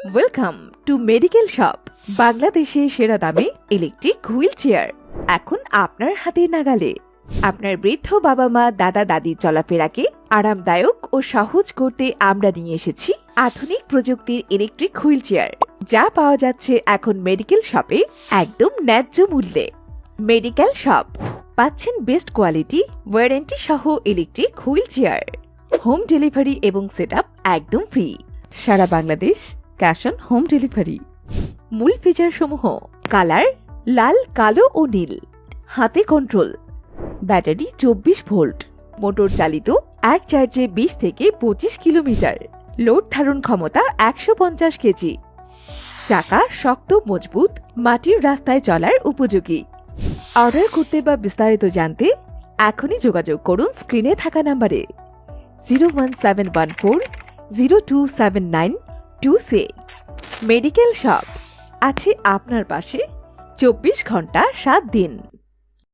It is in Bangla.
ওয়েলকাম টু মেডিকেল শপ বাংলাদেশে সেরা দামে ইলেকট্রিক হুইল চেয়ার এখন আপনার হাতে নাগালে। আপনার বৃদ্ধ বাবা মা, দাদা দাদির চলাফেরাকে আরামদায়ক ও সহজ করতে আমরা নিয়ে এসেছি আধুনিক প্রযুক্তির ইলেকট্রিক হুইল চেয়ার যা পাওয়া যাচ্ছে এখন মেডিকেল শপে একদম ন্যায্য মূল্যে। মেডিকেল শপ পাচ্ছেন বেস্ট কোয়ালিটি ওয়ারেন্টি সহ electric wheel chair home delivery এবং সেটআপ একদম free Sara Bangladesh cash on home delivery. মূল ফিচার সমূহ কালার, লাল, কালো ও নীল। হাতে কন্ট্রোল। ব্যাটারি চব্বিশ ভোল্ট। মোটর চালিত এক চার্জে বিশ থেকে পঁচিশ কিলোমিটার। লোড ধারণ ক্ষমতা একশো পঞ্চাশ কেজি। চাকা শক্ত, মজবুত, মাটির রাস্তায় চলার উপযোগী। অর্ডার করতে বা বিস্তারিত জানতে এখনই যোগাযোগ করুন স্ক্রিনে থাকা নাম্বারে। Zero one seven one four zero two seven nine two six. Medical shop. আছে আপনার পাশে চব্বিশ ঘণ্টা সাত দিন।